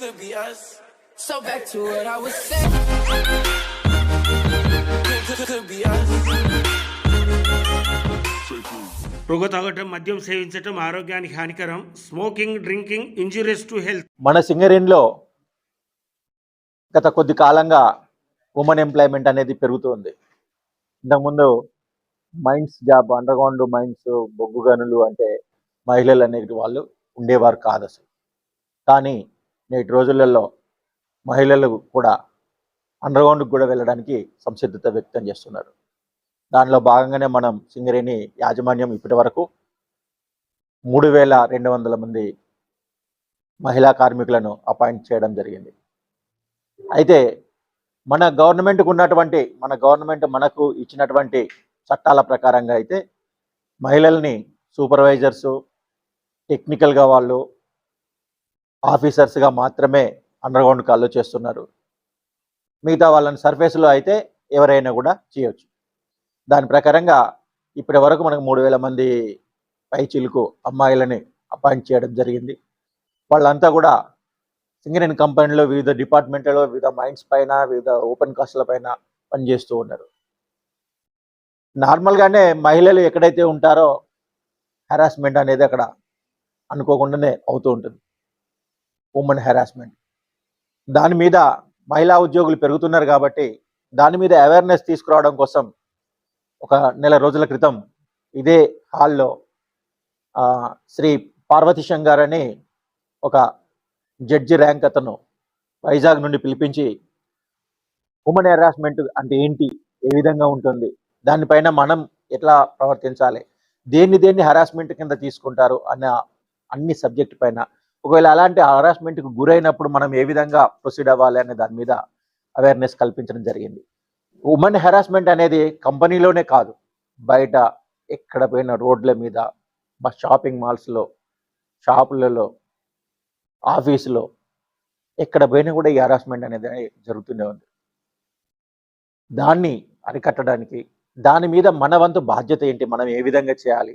Could be us. So back to what I was saying. Could, could, could be us. పొగ తాగటం మద్యం సేవించటం ఆరోగ్యానికి హానికరం smoking drinking injurious to health మన సింగరేణిలో గత కొద్ది కాలంగా ఉమెన్ ఎంప్లాయ్మెంట్ అనేది పెరుగుతుంది ఇంతకుముందు mines job underground mines బొగ్గు గనులు అంటే మహిళలు అనేది వాళ్ళు ఉండేవారు కాదు అసలు కానీ నేటి రోజులలో మహిళలు కూడా అండర్గ్రౌండ్కి కూడా వెళ్ళడానికి సంసిద్ధత వ్యక్తం చేస్తున్నారు. దానిలో భాగంగానే మనం సింగరేణి యాజమాన్యం ఇప్పటి వరకు మూడు వేల రెండు వందల మంది మహిళా కార్మికులను అపాయింట్ చేయడం జరిగింది. అయితే మన గవర్నమెంట్కు ఉన్నటువంటి మన గవర్నమెంట్ మనకు ఇచ్చినటువంటి చట్టాల ప్రకారంగా అయితే మహిళల్ని సూపర్వైజర్సు టెక్నికల్గా వాళ్ళు ఆఫీసర్స్గా మాత్రమే అండర్గ్రౌండ్ కాల్లో చేస్తున్నారు. మిగతా వాళ్ళని సర్ఫేస్లో అయితే ఎవరైనా కూడా చేయొచ్చు. దాని ప్రకారంగా ఇప్పటి వరకు మనకు మూడు వేల మంది పైచిలకు అమ్మాయిలని అపాయింట్ చేయడం జరిగింది. వాళ్ళంతా కూడా సింగరేణి కంపెనీలో వివిధ డిపార్ట్మెంట్లలో వివిధ మైండ్స్ పైన వివిధ ఓపెన్ కాస్ట్ల పైన పనిచేస్తూ ఉన్నారు. నార్మల్గానే మహిళలు ఎక్కడైతే ఉంటారో హెరాస్మెంట్ అనేది అక్కడ అనుకోకుండానే అవుతూ ఉంటుంది. ఉమెన్ హెరాస్మెంట్ దాని మీద మహిళా ఉద్యోగులు పెరుగుతున్నారు కాబట్టి దాని మీద అవేర్నెస్ తీసుకురావడం కోసం ఒక నెల రోజుల క్రితం ఇదే హాల్లో శ్రీ శ్రీ శంగార్ అని ఒక జడ్జి ర్యాంక్ అతను వైజాగ్ నుండి పిలిపించి ఉమెన్ హెరాస్మెంట్ అంటే ఏంటి? ఏ విధంగా ఉంటుంది? దానిపైన మనం ఎట్లా ప్రవర్తించాలి? దేన్ని దేన్ని హెరాస్మెంట్ కింద తీసుకుంటారు? అన్న అన్ని సబ్జెక్ట్ పైన. ఒకవేళ అలాంటి హరాస్మెంట్కి గురైనప్పుడు మనం ఏ విధంగా ప్రొసీడ్ అవ్వాలి అనే దాని మీద అవేర్నెస్ కల్పించడం జరిగింది. ఉమెన్ హెరాస్మెంట్ అనేది కంపెనీలోనే కాదు. బయట ఎక్కడ పోయిన రోడ్ల మీద మా షాపింగ్ మాల్స్లో షాపులలో ఆఫీసులో ఎక్కడ పోయినా కూడా ఈ హరాస్మెంట్ అనేది జరుగుతూనే ఉంది. దాన్ని అరికట్టడానికి దాని మీద మన వంతు బాధ్యత ఏంటి? మనం ఏ విధంగా చేయాలి?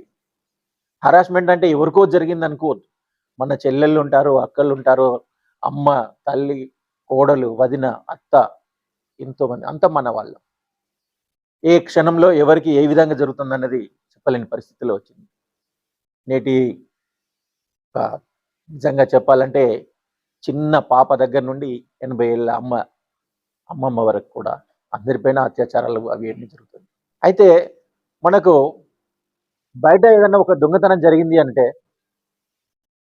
హరాస్మెంట్ అంటే ఎవరికో జరిగింది అనుకోవద్దు. మన చెల్లెళ్ళు ఉంటారు అక్కలు ఉంటారు అమ్మ తల్లి కోడలు వదిన అత్త ఎంతోమంది అంత మన వాళ్ళు. ఏ క్షణంలో ఎవరికి ఏ విధంగా జరుగుతుందన్నది చెప్పలేని పరిస్థితిలో వచ్చింది. నేటి నిజంగా చెప్పాలంటే చిన్న పాప దగ్గర నుండి ఎనభై ఏళ్ళ అమ్మ అమ్మమ్మ వరకు కూడా అందరిపైన అత్యాచారాలు అవి అన్నీ జరుగుతుంది అయితే మనకు బయట ఏదైనా ఒక దొంగతనం జరిగింది అంటే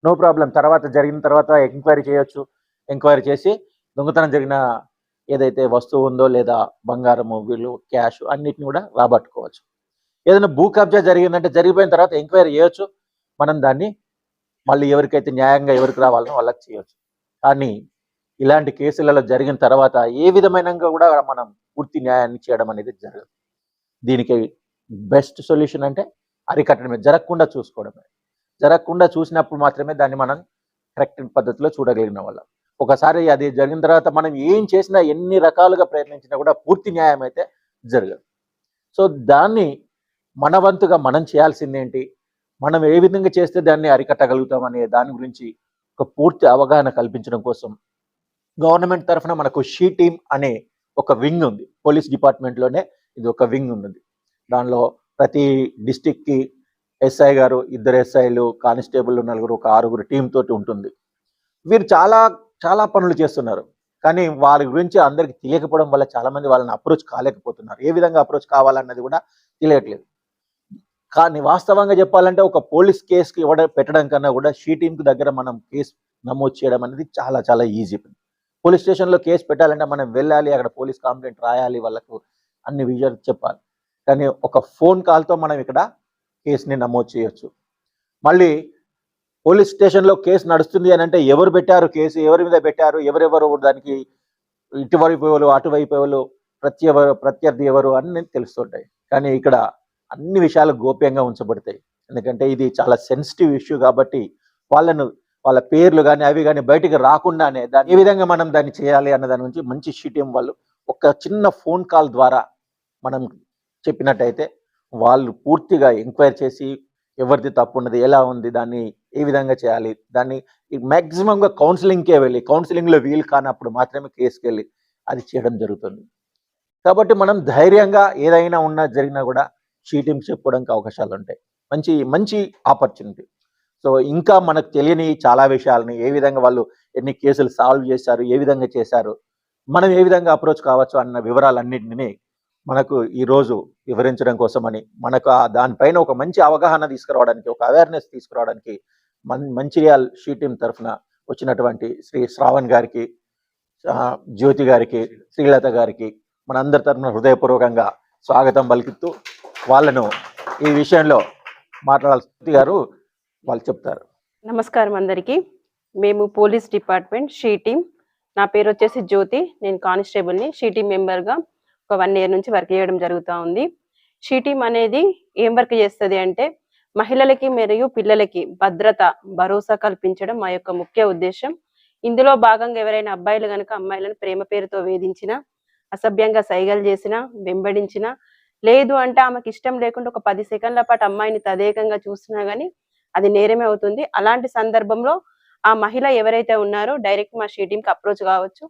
నో ప్రాబ్లం తర్వాత జరిగిన తర్వాత ఎంక్వైరీ చేయొచ్చు. ఎంక్వైరీ చేసి దొంగతనం జరిగిన ఏదైతే వస్తువు ఉందో లేదా బంగారము వీళ్ళు క్యాష్ అన్నిటిని కూడా రాబట్టుకోవచ్చు. ఏదైనా భూ కబ్జా జరిగిందంటే జరిగిపోయిన తర్వాత ఎంక్వైరీ చేయొచ్చు. మనం దాన్ని మళ్ళీ ఎవరికైతే న్యాయంగా ఎవరికి రావాలనో వాళ్ళకి చేయొచ్చు. కానీ ఇలాంటి కేసులలో జరిగిన తర్వాత ఏ విధమైన కూడా మనం పూర్తి న్యాయాన్ని చేయడం అనేది జరగదు. దీనికి బెస్ట్ సొల్యూషన్ అంటే అరికట్టడమే జరగకుండా చూసుకోవడమే. జరగకుండా చూసినప్పుడు మాత్రమే దాన్ని మనం కరెక్ట్ పద్ధతిలో చూడగలిగిన వాళ్ళం. ఒకసారి అది జరిగిన తర్వాత మనం ఏం చేసినా ఎన్ని రకాలుగా ప్రయత్నించినా కూడా పూర్తి న్యాయం అయితే జరగదు. సో దాన్ని మన వంతుగా మనం చేయాల్సిందేంటి? మనం ఏ విధంగా చేస్తే దాన్ని అరికట్టగలుగుతాం అనే దాని గురించి ఒక పూర్తి అవగాహన కల్పించడం కోసం గవర్నమెంట్ తరఫున మనకు షీ టీమ్ అనే ఒక వింగ్ ఉంది. పోలీస్ డిపార్ట్మెంట్లోనే ఇది ఒక వింగ్ ఉంది దానిలో ప్రతి డిస్టిక్కి ఎస్ఐ గారు ఇద్దరు ఎస్ఐలు కానిస్టేబుల్ నలుగురు ఒక ఆరుగురు టీం తోటి ఉంటుంది. వీరు చాలా చాలా పనులు చేస్తున్నారు. కానీ వారి గురించి అందరికి తెలియకపోవడం వల్ల చాలా మంది వాళ్ళని అప్రోచ్ కాలేకపోతున్నారు. ఏ విధంగా అప్రోచ్ కావాలన్నది కూడా తెలియట్లేదు. కానీ వాస్తవంగా చెప్పాలంటే ఒక పోలీస్ కేసుకి ఇవ్వడం పెట్టడం కన్నా కూడా షీ టీంకి దగ్గర మనం కేసు నమోదు చేయడం అనేది చాలా చాలా ఈజీ పోలీస్ స్టేషన్లో కేసు పెట్టాలంటే మనం వెళ్ళాలి అక్కడ పోలీస్ కంప్లైంట్ రాయాలి వాళ్ళకు అన్ని విజయాలు చెప్పాలి. కానీ ఒక ఫోన్ కాల్తో మనం ఇక్కడ కేసుని నమోదు చేయొచ్చు. మళ్ళీ పోలీస్ స్టేషన్లో కేసు నడుస్తుంది అని అంటే ఎవరు పెట్టారు కేసు ఎవరి మీద పెట్టారు ఎవరెవరు దానికి ఇటువైపు ఎవరు అటువైపు ఎవరు ప్రత్య ప్రత్యర్థి ఎవరు అని తెలుస్తుంటాయి కానీ ఇక్కడ అన్ని విషయాలు గోప్యంగా ఉంచబడతాయి. ఎందుకంటే ఇది చాలా సెన్సిటివ్ ఇష్యూ కాబట్టి వాళ్ళను వాళ్ళ పేర్లు కానీ అవి కానీ బయటికి రాకుండానే దాన్ని ఏ విధంగా మనం దాన్ని చేయాలి అన్న దాని గురించి మంచి షీటీఎం వాళ్ళు ఒక చిన్న ఫోన్ కాల్ ద్వారా మనం చెప్పినట్టయితే వాళ్ళు పూర్తిగా ఎంక్వైరీ చేసి ఎవరిది తప్పు ఉన్నది ఎలా ఉంది దాన్ని ఏ విధంగా చేయాలి దాన్ని మ్యాక్సిమంగా కౌన్సిలింగ్కే వెళ్ళి కౌన్సిలింగ్లో వీలు కానప్పుడు మాత్రమే కేసుకెళ్ళి అది చేయడం జరుగుతుంది. కాబట్టి మనం ధైర్యంగా ఏదైనా ఉన్నా జరిగినా కూడా చీటింగ్ చెప్పుకోవడానికి అవకాశాలు ఉంటాయి మంచి మంచి ఆపర్చునిటీ సో ఇంకా మనకు తెలియని చాలా విషయాలని ఏ విధంగా వాళ్ళు ఎన్ని కేసులు సాల్వ్ చేశారు ఏ విధంగా చేశారు మనం ఏ విధంగా అప్రోచ్ కావచ్చు అన్న వివరాలన్నింటినీ మనకు ఈరోజు వివరించడం కోసమని మనకు ఆ దానిపైన ఒక మంచి అవగాహన తీసుకురావడానికి ఒక అవేర్నెస్ తీసుకురావడానికి మన్ మంచిర్యాల్ షీ టీమ్ తరఫున వచ్చినటువంటి శ్రీ శ్రావణ్ గారికి జ్యోతి గారికి శ్రీలత గారికి మనందరి తరఫున హృదయపూర్వకంగా స్వాగతం పలికిస్తూ వాళ్ళను ఈ విషయంలో మాట్లాడాల్సి గారు వాళ్ళు చెప్తారు. నమస్కారం అందరికీ. మేము పోలీస్ డిపార్ట్మెంట్ షీ టీమ్ నా పేరు వచ్చేసి జ్యోతి. నేను కానిస్టేబుల్ని షీ టీమ్ మెంబర్గా ఒక వన్ ఇయర్ నుంచి వర్క్ చేయడం జరుగుతూ ఉంది. షీ టీమ్ అనేది ఏం వర్క్ చేస్తుంది అంటే మహిళలకి మరియు పిల్లలకి భద్రత భరోసా కల్పించడం మా యొక్క ముఖ్య ఉద్దేశం. ఇందులో భాగంగా ఎవరైనా అబ్బాయిలు కనుక అమ్మాయిలను ప్రేమ పేరుతో వేధించినా అసభ్యంగా సైగలు చేసినా వెంబడించినా లేదు అంటే ఆమెకి ఇష్టం లేకుండా ఒక పది సెకండ్ల పాటు అమ్మాయిని తదేకంగా చూసినా గానీ అది నేరమే అవుతుంది. అలాంటి సందర్భంలో ఆ మహిళ ఎవరైతే ఉన్నారో డైరెక్ట్ మా షీ కి అప్రోచ్ కావచ్చు.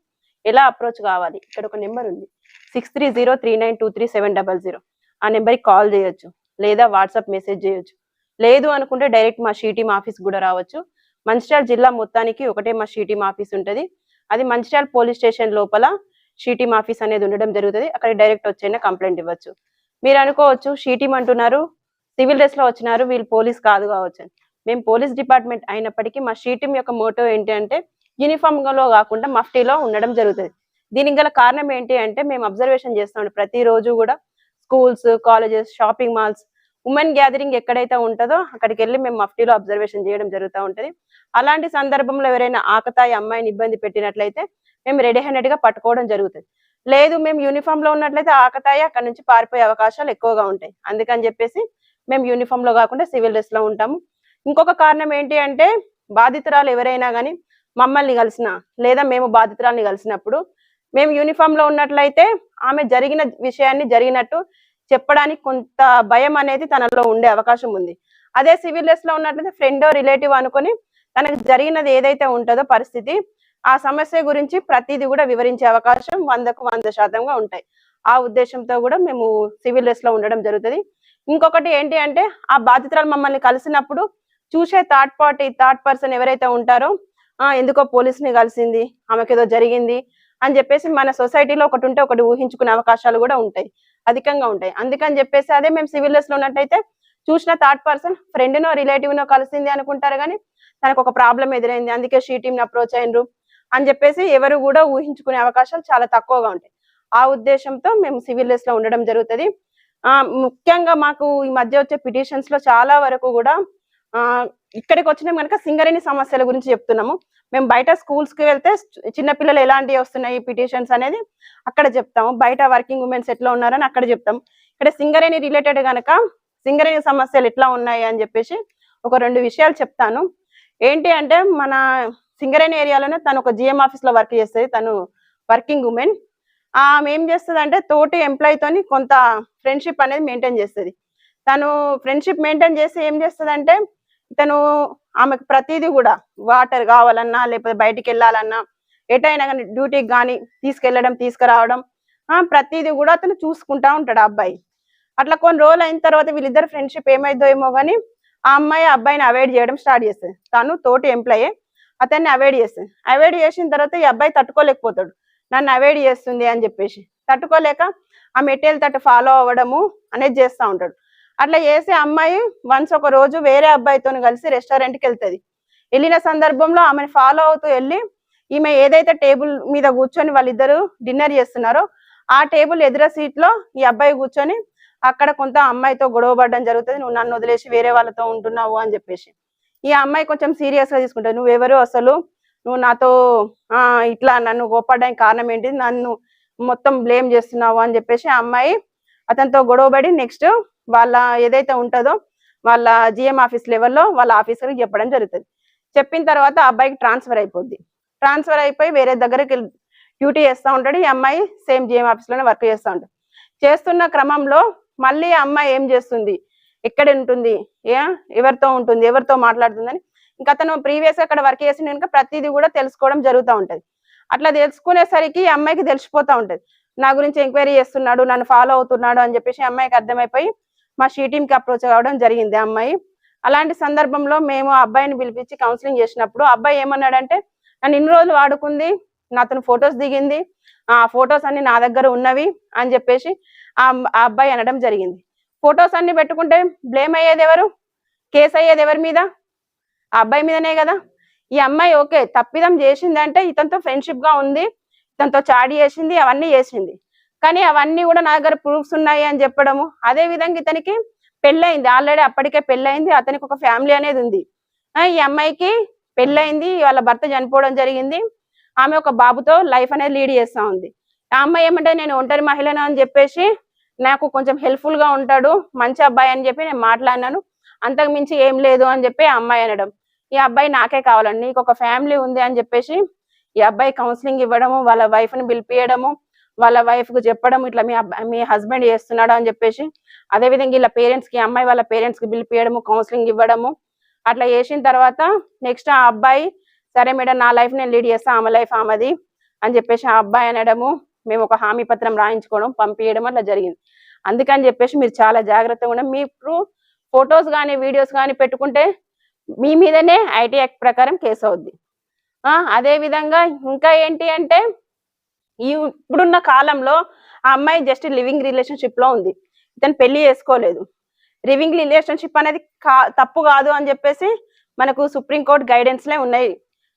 ఎలా అప్రోచ్ కావాలి? ఇక్కడ ఒక నెంబర్ ఉంది. Six three zero three nine two three seven double zero. ఆ నెంబర్కి కాల్ చేయొచ్చు లేదా వాట్సాప్ మెసేజ్ చేయొచ్చు. లేదు అనుకుంటే డైరెక్ట్ మా షీటీమ్ ఆఫీస్ కూడా రావచ్చు. మంచిర్యాల జిల్లా మొత్తానికి ఒకటే మా షీటీమ్ ఆఫీస్ ఉంటుంది. అది మంచిర్యాల పోలీస్ స్టేషన్ లోపల షీటీమ్ ఆఫీస్ అనేది ఉండడం జరుగుతుంది. అక్కడ డైరెక్ట్ వచ్చైనా కంప్లైంట్ ఇవ్వచ్చు. మీరు అనుకోవచ్చు షీటీమ్ అంటున్నారు సివిల్ డ్రెస్లో వచ్చినారు వీళ్ళు పోలీస్ కాదు కావచ్చు మేము పోలీస్ డిపార్ట్మెంట్ అయినప్పటికీ మా షీటీమ్ యొక్క మోటో ఏంటి అంటే యూనిఫామ్లో కాకుండా మఫ్టీలో ఉండడం జరుగుతుంది. దీనికి గల కారణం ఏంటి అంటే మేము అబ్జర్వేషన్ చేస్తాం ప్రతిరోజు కూడా schools colleges shopping malls women gathering ఎక్కడైతే ఉంటుందో అక్కడికి వెళ్ళి మేము మఫ్టీలో అబ్జర్వేషన్ చేయడం జరుగుతూ ఉంటది. అలాంటి సందర్భంలో ఎవరైనా ఆకతాయి అమ్మాయిని ఇబ్బంది పెట్టినట్లయితే మేము రెడీ హ్యాండెడ్గా పట్టుకోవడం జరుగుతుంది. లేదు మేము యూనిఫామ్లో ఉన్నట్లయితే ఆకతాయి అక్కడ నుంచి పారిపోయే అవకాశాలు ఎక్కువగా ఉంటాయి. అందుకని చెప్పేసి మేము యూనిఫామ్లో కాకుండా సివిల్ డ్రెస్లో ఉంటాము. ఇంకొక కారణం ఏంటి అంటే బాధితురాలు ఎవరైనా కానీ మమ్మల్ని కలిసిన లేదా మేము బాధితురాల్ని కలిసినప్పుడు మేము యూనిఫామ్లో ఉన్నట్లయితే ఆమె జరిగిన విషయాన్ని జరిగినట్టు చెప్పడానికి కొంత భయం అనేది తనలో ఉండే అవకాశం ఉంది. అదే సివిల్ డ్రెస్లో ఉన్నట్లయితే ఫ్రెండ్ రిలేటివ్ అనుకొని తనకు జరిగినది ఏదైతే ఉంటుందో పరిస్థితి ఆ సమస్య గురించి ప్రతిదీ కూడా వివరించే అవకాశం వందకు వంద శాతంగా ఉంటాయి. ఆ ఉద్దేశంతో కూడా మేము సివిల్ డ్రెస్లో ఉండడం జరుగుతుంది. ఇంకొకటి ఏంటి అంటే ఆ బాధితురాలు మమ్మల్ని కలిసినప్పుడు చూసే థర్డ్ పార్టీ థర్డ్ పర్సన్ ఎవరైతే ఉంటారో ఆ ఎందుకో పోలీస్ని కలిసింది ఆమెకేదో ఏదో జరిగింది అని చెప్పేసి మన సొసైటీలో ఒకటి ఉంటే ఒకటి ఊహించుకునే అవకాశాలు కూడా ఉంటాయి. అధికంగా ఉంటాయి. అందుకని చెప్పేసి అదే మేము సివిల్ లెస్లో లో ఉన్నట్టయితే చూసిన థర్డ్ పర్సన్ ఫ్రెండ్నో రిలేటివ్నో రిలేటివ్ నో కలిసింది అనుకుంటారు కానీ తనకు ఒక ప్రాబ్లం ఎదురైంది. అందుకే షీ టీమ్ అప్రోచ్ అయినరు అని చెప్పేసి ఎవరు కూడా ఊహించుకునే అవకాశాలు చాలా తక్కువగా ఉంటాయి. ఆ ఉద్దేశంతో మేము సివిల్ లెస్లో లో ఉండడం జరుగుతుంది. ముఖ్యంగా మాకు ఈ మధ్య వచ్చే పిటిషన్స్లో చాలా వరకు కూడా ఇక్కడికి వచ్చిన కనుక సింగరేణి సమస్యల గురించి చెప్తున్నాము. మేము బయట స్కూల్స్కి వెళ్తే చిన్నపిల్లలు ఎలాంటివి వస్తున్నాయి పిటిషన్స్ అనేది అక్కడ చెప్తాము. బయట వర్కింగ్ ఉమెన్స్ ఎట్లా ఉన్నారని అక్కడ చెప్తాం ఇక్కడ సింగరేణి రిలేటెడ్ కనుక సింగరేణి సమస్యలు ఎట్లా ఉన్నాయి అని చెప్పేసి ఒక రెండు విషయాలు చెప్తాను. ఏంటి అంటే మన సింగరేణి ఏరియాలోనే తను ఒక జిఎం ఆఫీస్లో వర్క్ చేస్తుంది తను వర్కింగ్ ఉమెన్ ఆమె ఏం చేస్తుంది అంటే తోటి ఎంప్లాయ్ తోని కొంత ఫ్రెండ్షిప్ అనేది మెయింటైన్ చేస్తుంది. తను ఫ్రెండ్షిప్ మెయింటైన్ చేసి ఏం చేస్తుంది అంటే ఇతను ఆమెకు ప్రతిదీ కూడా వాటర్ కావాలన్నా లేకపోతే బయటికి వెళ్ళాలన్నా ఎటైనా కానీ డ్యూటీకి కానీ తీసుకెళ్ళడం తీసుకురావడం ప్రతిదీ కూడా అతను చూసుకుంటా ఉంటాడు ఆ అబ్బాయి. అట్లా కొన్ని రోజులు అయిన తర్వాత వీళ్ళిద్దరు ఫ్రెండ్షిప్ ఏమైందో ఏమో కానీ ఆ అమ్మాయి ఆ అబ్బాయిని అవాయిడ్ చేయడం స్టార్ట్ చేస్తుంది తను తోటి ఎంప్లాయే అతన్ని అవాయిడ్ చేస్తుంది అవాయిడ్ చేసిన తర్వాత ఈ అబ్బాయి తట్టుకోలేకపోతాడు. నన్ను అవాయిడ్ చేస్తుంది అని చెప్పేసి. తట్టుకోలేక ఆ మెటీరియల్ తట్టు ఫాలో అవ్వడము అనేది చేస్తూ ఉంటాడు. అట్లా చేసి అమ్మాయి వన్స్ ఒక రోజు వేరే అబ్బాయితో కలిసి రెస్టారెంట్కి వెళ్తుంది వెళ్ళిన సందర్భంలో ఆమెను ఫాలో అవుతూ వెళ్ళి ఈమె ఏదైతే టేబుల్ మీద కూర్చొని వాళ్ళిద్దరు డిన్నర్ చేస్తున్నారో ఆ టేబుల్ ఎదుర సీట్లో ఈ అబ్బాయి కూర్చొని అక్కడ కొంత అమ్మాయితో గొడవ పడడం జరుగుతుంది నువ్వు నన్ను వదిలేసి వేరే వాళ్ళతో ఉంటున్నావు అని చెప్పేసి. ఈ అమ్మాయి కొంచెం సీరియస్గా తీసుకుంటుంది నువ్వెవరు అసలు? నువ్వు నాతో ఆ ఇట్లా నన్ను కోపడడానికి కారణం ఏంటి? నన్ను మొత్తం బ్లేమ్ చేస్తున్నావు అని చెప్పేసి ఆ అమ్మాయి అతనితో గొడవపడి నెక్స్ట్ వాళ్ళ ఏదైతే ఉంటుందో వాళ్ళ జిఎం ఆఫీస్ లెవెల్లో వాళ్ళ ఆఫీసర్కి చెప్పడం జరుగుతుంది. చెప్పిన తర్వాత అబ్బాయికి ట్రాన్స్ఫర్ అయిపోద్ది. ట్రాన్స్ఫర్ అయిపోయి వేరే దగ్గరికి డ్యూటీ చేస్తూ ఉంటాడు. ఈ అమ్మాయి సేమ్ జిఎం ఆఫీస్లోనే వర్క్ చేస్తూ ఉంటాడు. చేస్తున్న క్రమంలో మళ్ళీ ఆ అమ్మాయి ఏం చేస్తుంది? ఎక్కడ ఉంటుంది? ఏ? ఎవరితో ఉంటుంది? ఎవరితో మాట్లాడుతుందని. ఇంకా అతను ప్రీవియస్ అక్కడ వర్క్ చేసిన కనుక ప్రతిదీ కూడా తెలుసుకోవడం జరుగుతూ ఉంటుంది. అట్లా తెలుసుకునేసరికి ఈ అమ్మాయికి తెలిసిపోతా ఉంటుంది. నా గురించి ఎంక్వైరీ చేస్తున్నాడు నన్ను ఫాలో అవుతున్నాడు అని చెప్పేసి అమ్మాయికి అర్థమైపోయి మా షీ కి అప్రోచ్ కావడం జరిగింది ఆ అమ్మాయి. అలాంటి సందర్భంలో మేము ఆ అబ్బాయిని పిలిపించి కౌన్సిలింగ్ చేసినప్పుడు అబ్బాయి ఏమన్నాడంటే నన్ను ఇన్ని రోజులు వాడుకుంది నాతను ఫొటోస్ దిగింది ఆ ఫొటోస్ అన్ని నా దగ్గర ఉన్నవి అని చెప్పేసి ఆ ఆ అబ్బాయి అనడం జరిగింది. ఫొటోస్ అన్ని పెట్టుకుంటే బ్లేమ్ అయ్యేది ఎవరు? కేసు అయ్యేది ఎవరి మీద? ఆ అబ్బాయి మీదనే కదా. ఈ అమ్మాయి ఓకే తప్పిదం చేసిందంటే ఇతనితో ఫ్రెండ్షిప్గా ఉంది ఇతనితో చాడి చేసింది అవన్నీ చేసింది. కానీ అవన్నీ కూడా నా దగ్గర ప్రూఫ్స్ ఉన్నాయి అని చెప్పడము. అదే విధంగా ఇతనికి పెళ్ళయింది. ఆల్రెడీ అప్పటికే పెళ్ళయింది. అతనికి ఒక ఫ్యామిలీ అనేది ఉంది. ఈ అమ్మాయికి పెళ్ళయింది. వాళ్ళ భర్త చనిపోవడం జరిగింది. ఆమె ఒక బాబుతో లైఫ్ అనేది లీడ్ చేస్తా ఉంది. ఆ అమ్మాయి ఏమంటే నేను ఒంటరి మహిళను? అని చెప్పేసి నాకు కొంచెం హెల్ప్ఫుల్గా ఉంటాడు. మంచి అబ్బాయి అని చెప్పి నేను మాట్లాడినాను. అంతకు మించి ఏం లేదు అని చెప్పి ఆ అమ్మాయి అనడం. ఈ అబ్బాయి నాకే కావాలండి. నీకు ఒక ఫ్యామిలీ ఉంది అని చెప్పేసి ఈ అబ్బాయి కౌన్సిలింగ్ ఇవ్వడము వాళ్ళ వైఫ్ని పిలిపియడము వాళ్ళ వైఫ్కు చెప్పడం ఇట్లా మీ మీ హస్బెండ్ చేస్తున్నాడు అని చెప్పేసి అదే విధంగా ఇలా పేరెంట్స్కి అమ్మాయి వాళ్ళ పేరెంట్స్కి పిలిపియడము కౌన్సిలింగ్ ఇవ్వడము అట్లా చేసిన తర్వాత నెక్స్ట్ ఆ అబ్బాయి సరే మేడం నా లైఫ్ నేను లీడ్ చేస్తా ఆమె లైఫ్ ఆమెది అని చెప్పేసి ఆ అబ్బాయి అనడము మేము ఒక హామీ పత్రం రాయించుకోవడం పంపించడం అట్లా జరిగింది. అందుకని చెప్పేసి మీరు చాలా జాగ్రత్తగా ఉండండి. మీరు ఫొటోస్ కానీ వీడియోస్ కానీ పెట్టుకుంటే మీ మీదనే ఐటీ యాక్ట్ ప్రకారం కేసు అవుద్ది. ఆ, అదే విధంగా ఇంకా ఏంటి అంటే ఈ ఇప్పుడున్న కాలంలో ఆ అమ్మాయి జస్ట్ లివింగ్ రిలేషన్షిప్లో ఉంది. ఇతను పెళ్ళి చేసుకోలేదు. లివింగ్ రిలేషన్షిప్ అనేది కా తప్పు కాదు అని చెప్పేసి మనకు సుప్రీంకోర్టు గైడెన్స్ లే ఉన్నాయి.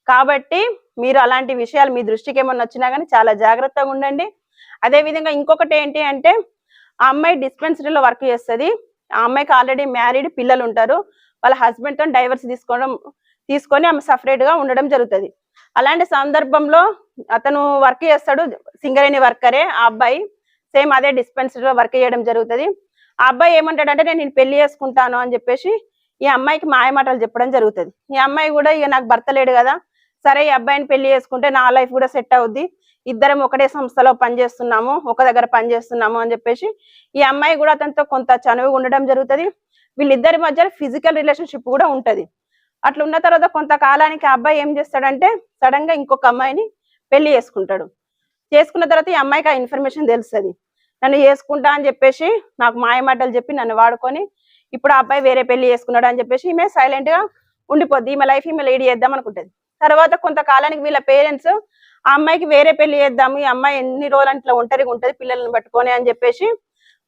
కాబట్టి మీరు అలాంటి విషయాలు మీ దృష్టికి ఏమన్నా వచ్చినా కానీ చాలా జాగ్రత్తగా ఉండండి. అదే విధంగా ఇంకొకటి ఏంటి అంటే ఆ అమ్మాయి డిస్పెన్సరీలో వర్క్ చేస్తుంది. ఆ అమ్మాయికి ఆల్రెడీ మ్యారీడ్ పిల్లలు ఉంటారు. వాళ్ళ హస్బెండ్తో డైవర్స్ తీసుకోవడం తీసుకొని ఆమె సపరేట్గా ఉండడం జరుగుతుంది. అలాంటి సందర్భంలో అతను వర్క్ చేస్తాడు సింగరేణి వర్కరే. ఆ అబ్బాయి సేమ్ అదే డిస్పెన్సరీలో వర్క్ చేయడం జరుగుతుంది. ఆ అబ్బాయి ఏమంటాడంటే నేను పెళ్ళి చేసుకుంటాను అని చెప్పేసి ఈ అమ్మాయికి మాయమాటలు చెప్పడం జరుగుతుంది. ఈ అమ్మాయి కూడా ఇక నాకు భర్త లేడు కదా సరే ఈ అబ్బాయిని పెళ్ళి చేసుకుంటే నా లైఫ్ కూడా సెట్ అవుద్ది. ఇద్దరం ఒకటే సంస్థలో పనిచేస్తున్నాము ఒక దగ్గర పనిచేస్తున్నాము అని చెప్పేసి ఈ అమ్మాయి కూడా అతనితో కొంత చనువుగా ఉండడం జరుగుతుంది. వీళ్ళిద్దరి మధ్య ఫిజికల్ రిలేషన్షిప్ కూడా ఉంటది. అట్లా ఉన్న తర్వాత కొంతకాలానికి ఆ అబ్బాయి ఏం చేస్తాడంటే సడన్గా ఇంకొక అమ్మాయిని పెళ్ళి చేసుకుంటాడు. చేసుకున్న తర్వాత ఈ అమ్మాయికి ఆ ఇన్ఫర్మేషన్ తెలుస్తుంది. నన్ను చేసుకుంటా అని చెప్పేసి నాకు మాయమాటలు చెప్పి నన్ను వాడుకొని ఇప్పుడు ఆ అబ్బాయి వేరే పెళ్ళి చేసుకున్నాడు అని చెప్పేసి ఈమె సైలెంట్గా ఉండిపోద్ది. ఈమె లైఫ్ ఈమె లీడ్ చేద్దాం అనుకుంటది. తర్వాత కొంతకాలానికి వీళ్ళ పేరెంట్స్ ఆ అమ్మాయికి వేరే పెళ్ళి చేద్దాము. ఈ అమ్మాయి ఎన్ని రోజులు అట్లా ఒంటరిగా ఉంటది పిల్లల్ని పట్టుకొని అని చెప్పేసి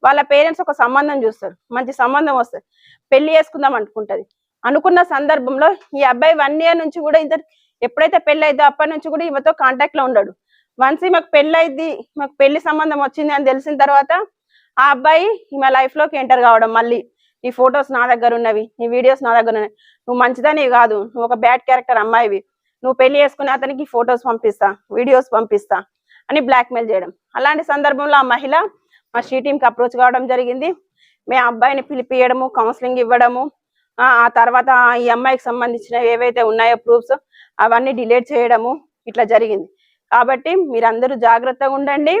వాళ్ళ పేరెంట్స్ ఒక సంబంధం చూస్తారు. మంచి సంబంధం వస్తుంది. పెళ్ళి చేసుకుందాం అనుకుంటది. అనుకున్న సందర్భంలో ఈ అబ్బాయి వన్ ఇయర్ నుంచి కూడా ఇంత ఎప్పుడైతే పెళ్ళి అయిందో అప్పటి నుంచి కూడా ఈమెతో కాంటాక్ట్లో ఉన్నాడు వన్స్ ఈమెకు పెళ్ళి అయింది మాకు పెళ్ళి సంబంధం వచ్చింది అని తెలిసిన తర్వాత ఆ అబ్బాయి ఈమె లైఫ్లోకి ఎంటర్ కావడం మళ్ళీ. నీ ఫొటోస్ నా దగ్గర ఉన్నవి నీ వీడియోస్ నా దగ్గర ఉన్నవి. నువ్వు మంచిదని కాదు నువ్వు ఒక బ్యాడ్ క్యారెక్టర్ అమ్మాయివి. నువ్వు పెళ్ళి చేసుకుని అతనికి ఫొటోస్ పంపిస్తా వీడియోస్ పంపిస్తా అని బ్లాక్మెయిల్ చేయడం. అలాంటి సందర్భంలో ఆ మహిళ మా షీ టీంకి అప్రోచ్ కావడం జరిగింది. మేము అబ్బాయిని పిలిపియడము కౌన్సిలింగ్ ఇవ్వడము ఆ తర్వాత ఈ అమ్మాయికి సంబంధించిన ఏవైతే ఉన్నాయో ప్రూఫ్స్ అవన్నీ డిలీట్ చేయడము ఇట్లా జరిగింది. కాబట్టి మీరందరూ జాగ్రత్తగా ఉండండి.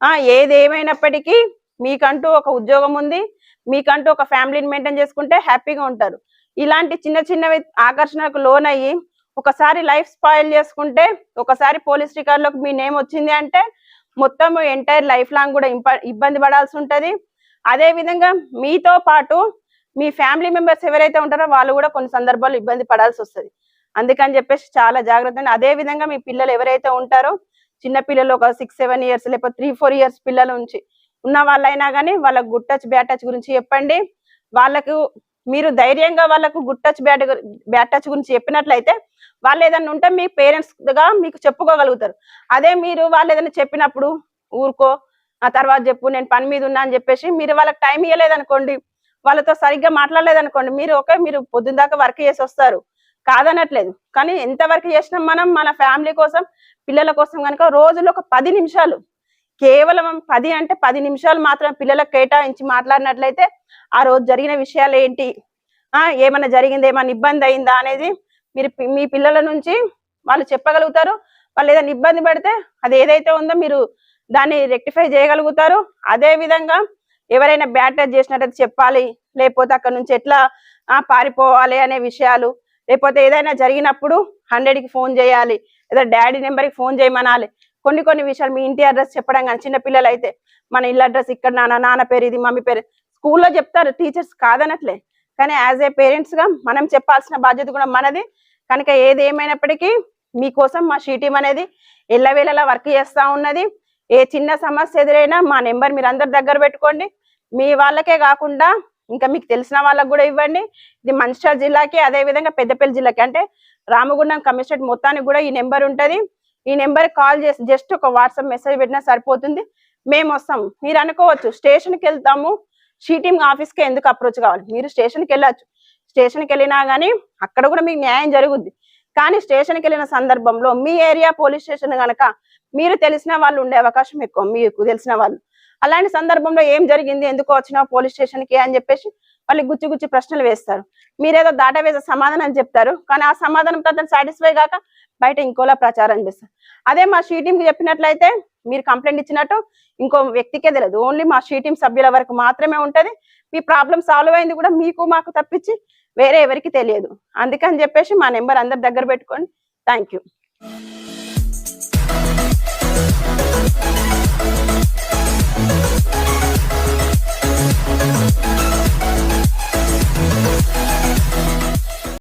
ఆ ఏది ఏమైనప్పటికీ మీకంటూ ఒక ఉద్యోగం ఉంది. మీకంటూ ఒక ఫ్యామిలీని మెయింటైన్ చేసుకుంటే హ్యాపీగా ఉంటారు. ఇలాంటి చిన్న చిన్నవి ఆకర్షణకు లోన్ అయ్యి ఒకసారి లైఫ్ స్పాయిల్ చేసుకుంటే ఒకసారి పోలీస్ రికార్డులోకి మీ నేమ్ వచ్చింది అంటే మొత్తం ఎంటైర్ లైఫ్ లాంగ్ కూడా ఇబ్బంది పడాల్సి ఉంటుంది. అదే విధంగా మీతో పాటు మీ ఫ్యామిలీ మెంబర్స్ ఎవరైతే ఉంటారో వాళ్ళు కూడా కొన్ని సందర్భాల్లో ఇబ్బంది పడాల్సి వస్తుంది. అందుకని చెప్పేసి చాలా జాగ్రత్త అండి. అదే విధంగా మీ పిల్లలు ఎవరైతే ఉంటారో చిన్న పిల్లలు ఒక సిక్స్ సెవెన్ ఇయర్స్ లేకపోతే త్రీ ఫోర్ ఇయర్స్ పిల్లల నుంచి ఉన్న వాళ్ళైనా కానీ వాళ్ళకు గుడ్ టచ్ బ్యాడ్ టచ్ గురించి చెప్పండి. వాళ్ళకు మీరు ధైర్యంగా వాళ్ళకు good touch bad bad touch గురించి చెప్పినట్లయితే వాళ్ళు ఏదైనా ఉంటే మీ పేరెంట్స్గా మీకు చెప్పుకోగలుగుతారు. అదే మీరు వాళ్ళు ఏదైనా చెప్పినప్పుడు ఊరుకో ఆ తర్వాత చెప్పు నేను పని మీద ఉన్నా అని చెప్పేసి మీరు వాళ్ళకి టైం ఇవ్వలేదనుకోండి వాళ్ళతో సరిగ్గా మాట్లాడలేదనుకోండి మీరు ఓకే మీరు పొద్దున్న దాకా వర్క్ చేసి వస్తారు. కాదనట్లేదు. కానీ ఎంత వర్క్ చేసినా మనం మన ఫ్యామిలీ కోసం పిల్లల కోసం కనుక రోజులో ఒక పది నిమిషాలు కేవలం పది అంటే పది నిమిషాలు మాత్రం పిల్లలకు కేటాయించి మాట్లాడినట్లయితే ఆ రోజు జరిగిన విషయాలు ఏంటి? ఆ ఏమైనా జరిగింది? ఏమైనా ఇబ్బంది అయిందా? అనేది మీరు పి- మీ పిల్లల నుంచి వాళ్ళు చెప్పగలుగుతారు. వాళ్ళు ఏదైనా ఇబ్బంది పడితే అది ఏదైతే ఉందో మీరు దాన్ని రెక్టిఫై చేయగలుగుతారు. అదే విధంగా ఎవరైనా బ్యాడ్ టచ్ చేసినట్టయితే చెప్పాలి. లేకపోతే అక్కడ నుంచి ఎట్లా పారిపోవాలి అనే విషయాలు. లేకపోతే ఏదైనా జరిగినప్పుడు హండ్రెడ్కి ఫోన్ చేయాలి. లేదా డాడీ నెంబర్కి ఫోన్ చేయమనాలి. కొన్ని కొన్ని విషయాలు మీ ఇంటి అడ్రస్ చెప్పడం కానీ చిన్నపిల్లలు అయితే మన ఇల్లు అడ్రస్ ఇక్కడ నాన్న నాన్న పేరు ఇది మమ్మీ పేరు. స్కూల్లో చెప్తారు టీచర్స్ కాదనట్లే. కానీ యాజ్ ఏ పేరెంట్స్గా మనం చెప్పాల్సిన బాధ్యత కూడా మనది. కనుక ఏది ఏమైనప్పటికీ మీకోసం మా షీ టీం అనేది ఎల్లవేళలా వర్క్ చేస్తూ ఉన్నది. ఏ చిన్న సమస్య ఎదురైనా మా నెంబర్ మీరు అందరి దగ్గర పెట్టుకోండి. మీ వాళ్ళకే కాకుండా ఇంకా మీకు తెలిసిన వాళ్ళకి కూడా ఇవ్వండి. ఇది మంచిర్యాల జిల్లాకి అదే విధంగా పెద్దపల్లి జిల్లాకి. అంటే రామగుండం కమిషనరేట్ మొత్తానికి కూడా ఈ నెంబర్ ఉంటది. ఈ నెంబర్ కాల్ చేసి జస్ట్ ఒక వాట్సాప్ మెసేజ్ పెట్టినా సరిపోతుంది. మేము వస్తాం. మీరు అనుకోవచ్చు స్టేషన్కి వెళ్తాము. షీటింగ్ ఆఫీస్కి ఎందుకు అప్రోచ్ కావాలి? మీరు స్టేషన్కి వెళ్ళచ్చు. స్టేషన్కి వెళ్ళినా కానీ అక్కడ కూడా మీకు న్యాయం జరుగుద్ది. కానీ స్టేషన్కి వెళ్ళిన సందర్భంలో మీ ఏరియా పోలీస్ స్టేషన్ కనుక మీరు తెలిసిన వాళ్ళు ఉండే అవకాశం ఎక్కువ మీకు తెలిసిన వాళ్ళు. అలాంటి సందర్భంలో ఏం జరిగింది ఎందుకు వచ్చినావు పోలీస్ స్టేషన్కి అని చెప్పేసి వాళ్ళు గుచ్చి గుచ్చి ప్రశ్నలు వేస్తారు. మీరేదో దాటవేసే సమాధానం చెప్తారు కానీ ఆ సమాధానంతో అతను సాటిస్ఫై కాక బయట ఇంకోలా ప్రచారం చేస్తారు. అదే మా షీటీంకి చెప్పినట్లయితే మీరు కంప్లైంట్ ఇచ్చినట్టు ఇంకో వ్యక్తికే తెలియదు. ఓన్లీ మా షీటీం సభ్యుల వరకు మాత్రమే ఉంటుంది. మీ ప్రాబ్లం సాల్వ్ అయింది కూడా మీకు మాకు తప్పించి వేరే ఎవరికి తెలియదు అందుకని చెప్పేసి మా నెంబర్ అందరి దగ్గర పెట్టుకోండి థ్యాంక్ యూ